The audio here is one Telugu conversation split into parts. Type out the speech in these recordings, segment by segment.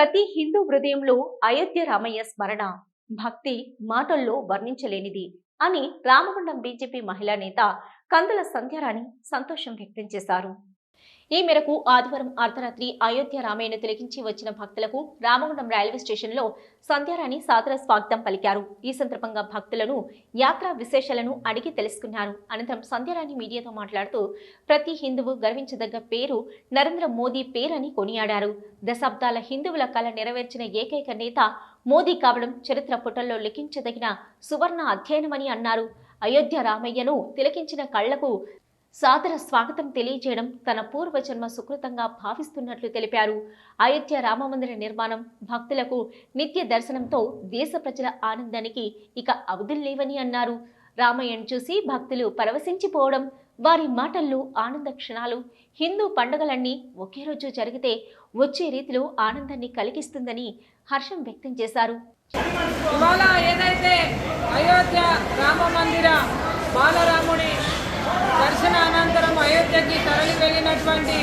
ప్రతి హిందూ హృదయంలో అయోధ్య రామయ్య స్మరణ భక్తి మాటల్లో వర్ణించలేనిది అని రామగుండం బీజేపీ మహిళా నేత కందుల సంధ్యారాణి సంతోషం వ్యక్తం చేశారు. ఈ మేరకు ఆదివారం అర్ధరాత్రి అయోధ్య రామయ్యను తిలకించి వచ్చిన భక్తులకు రామగుండం రైల్వే స్టేషన్లో సంధ్యారాణి సాదర స్వాగతం పలికారు. ఈ సందర్భంగా భక్తులను యాత్రా విశేషాలను అడిగి తెలుసుకున్నారు. అనంతరం సంధ్యారాణి మీడియాతో మాట్లాడుతూ ప్రతి హిందువు గర్వించదగ్గ పేరు నరేంద్ర మోదీ పేరని కొనియాడారు. దశాబ్దాల హిందువుల కళ నెరవేర్చిన ఏకైక నేత మోదీ కావడం చరిత్ర పుటల్లో లిఖించదగిన సువర్ణ అధ్యయనమని అన్నారు. అయోధ్య రామయ్యను తిలకించిన కళ్ళకు సాదర స్వాగతం తెలియజేయడం తన పూర్వజన్మ సుకృతంగా భావిస్తున్నట్లు తెలిపారు. అయోధ్య రామమందిర నిర్మాణం భక్తులకు నిత్య దర్శనంతో దేశ ప్రజల ఆనందానికి ఇక అవధుల్లేవని అన్నారు. రామయ్యను చూసి భక్తులు పరవశించిపోవడం వారి మాటల్లో ఆనంద క్షణాలు హిందూ పండుగలన్నీ ఒకే రోజు జరిగితే వచ్చే రీతిలో ఆనందాన్ని కలిగిస్తుందని హర్షం వ్యక్తం చేశారు. ఏదైతే అయోధ్య రామ మందిర బాలరాముడి దర్శన అనంతరం అయోధ్యకి తరలి వెళ్ళినటువంటి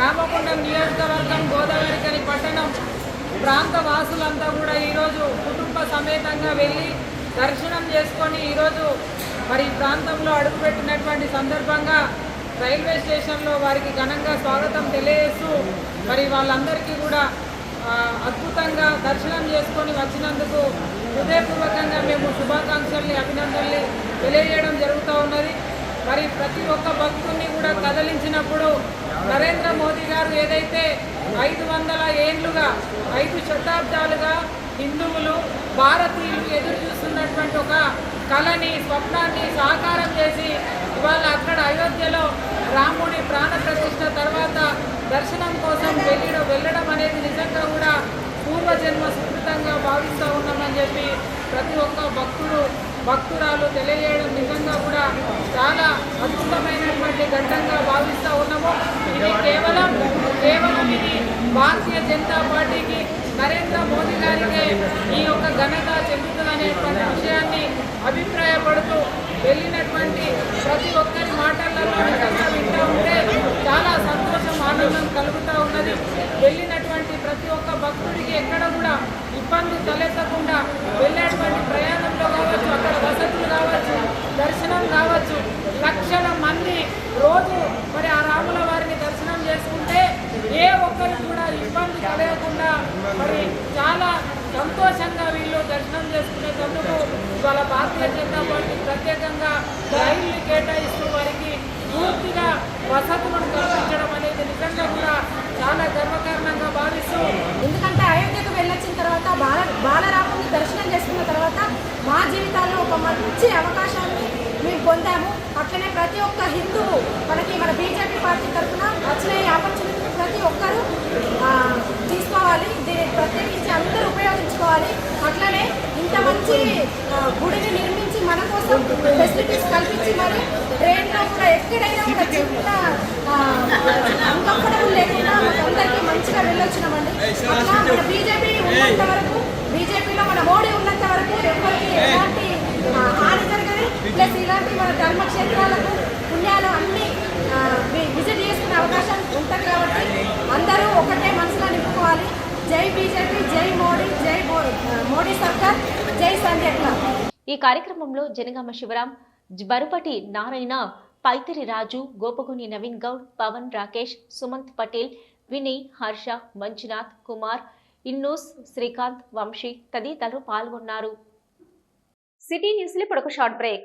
రామకుండం నియోజకవర్గం గోదావరికని పట్టణం ప్రాంత వాసులంతా కూడా ఈరోజు కుటుంబ సమేతంగా వెళ్ళి దర్శనం చేసుకొని ఈరోజు మరి ప్రాంతంలో అడుగుపెట్టినటువంటి సందర్భంగా రైల్వే స్టేషన్లో వారికి ఘనంగా స్వాగతం తెలియజేస్తూ మరి వాళ్ళందరికీ కూడా అద్భుతంగా దర్శనం చేసుకొని వచ్చినందుకు హృదయపూర్వకంగా మేము శుభాకాంక్షల్ని అభినందనల్ని తెలియజేయడం జరుగుతూ ఉన్నది. మరి ప్రతి ఒక్క భక్తుల్ని కూడా కదలించినప్పుడు నరేంద్ర మోదీ గారు ఏదైతే ఐదు వందల ఏండ్లుగా ఐదు శతాబ్దాలుగా హిందువులు భారతీయులు ఎదురు చూస్తున్నటువంటి ఒక కళని స్వప్నాన్ని సాకారం చేసి ఇవాళ అక్కడ అయోధ్యలో రాముడి ప్రాణ ప్రతిష్ఠ తర్వాత దర్శనం కోసం వెళ్ళడం వెళ్ళడం అనేది నిజంగా కూడా పూర్వజన్మ సుకృతంగా భావిస్తూ ఉన్నామని చెప్పి ప్రతి ఒక్క భక్తుడు భక్తురాలు తెలియజేయడం నిజంగా కూడా చాలా అద్భుతమైనటువంటి ఘట్టంగా భావిస్తూ ఉన్నాము. ఇది కేవలం కేవలం ఇది భారతీయ జనతా పార్టీకి నరేంద్ర మోదీ గారికి ఈ యొక్క ఘనత చెందుతుందనేటువంటి విషయాన్ని అభిప్రాయపడుతూ వెళ్ళినటువంటి ప్రతి ఒక్కరి మాటలలో నిజంగా వింటూ ఉంటే చాలా సంతోషం ఆనందం కలుగుతూ ఉన్నది. వెళ్ళినటువంటి ప్రతి ఒక్క భక్తుడికి ఎక్కడ కూడా ఇబ్బంది తలెత్తకుండా వెళ్ళేటువంటి ప్రయాణంలో కావచ్చు అక్కడ వసతులు కావచ్చు దర్శనం కావచ్చు లక్షల మంది రోజు మరి ఆ రాముల వారిని దర్శనం చేసుకుంటే ఏ ఒక్కరికి కూడా ఇబ్బంది కలగకుండా మరి చాలా సంతోషంగా వీళ్ళు దర్శనం చేసుకునేటందుకు వాళ్ళ భారతీయ జనతా పార్టీ ప్రత్యేకంగా రైళ్ళు కేటాయిస్తూ వారికి పూర్తిగా వసతులు కల్పించడం అనేది నిజంగా కూడా చాలా గర్వకారణంగా భావిస్తూ ఎందుకంటే అయోధ్యకు వెళ్ళొచ్చిన తర్వాత బాల బాలరాముని దర్శనం చేసుకున్న తర్వాత మా జీవితాల్లో ఒక మంచి అవకాశాన్ని మేము పొందాము. అట్లనే ప్రతి ఒక్క హిందువు మనకి మన బీజేపీ పార్టీ తరఫున వచ్చిన ఈ ఆపర్చునిటీ ప్రతి ఒక్కరూ తీసుకోవాలి. దీన్ని ప్రత్యేకించి అందరూ ఉపయోగించుకోవాలి. అట్లనే ఇంత మంచి గుడిని నిర్మించి మన కోసం ఫెసిలిటీస్ కల్పించి మరి ట్రైన్లో కూడా ఎక్కడైనా కూడా చిన్న అన్కంఫర్టబుల్ లేకుండా అందరికీ మంచిగా వెళ్ళొచ్చినామండి. అట్లా మన బీజేపీ ఉన్నంత వరకు బీజేపీలో మన మోడీ ఉన్నంత వరకు ఎవరికి ఎలాంటి ఆ, హాని జరగదు ఇలాంటి మన ధర్మక్షేత్రాలకు పుణ్యాలు అన్ని విజిట్ చేసుకునే అవకాశం ఉంటుంది కాబట్టి అందరూ ఒకటే మనసులో నింపుకోవాలి. జై బీజేపీ జై మోడీ జై మోడీ సర్కార్ జై సంధ్యక్ల ఈ కార్యక్రమంలో జనగామ శివరాం బరుపటి నారాయణ పైతరి రాజు గోపగుని నవీన్ గౌడ్ పవన్ రాకేష్ సుమంత్ పటేల్ వినయ్ హర్ష మంజునాథ్ కుమార్ ఇన్నూస్ శ్రీకాంత్ వంశీ తదితరులు పాల్గొన్నారు. సిటీ న్యూస్లో ఇప్పుడు ఒక షార్ట్ బ్రేక్.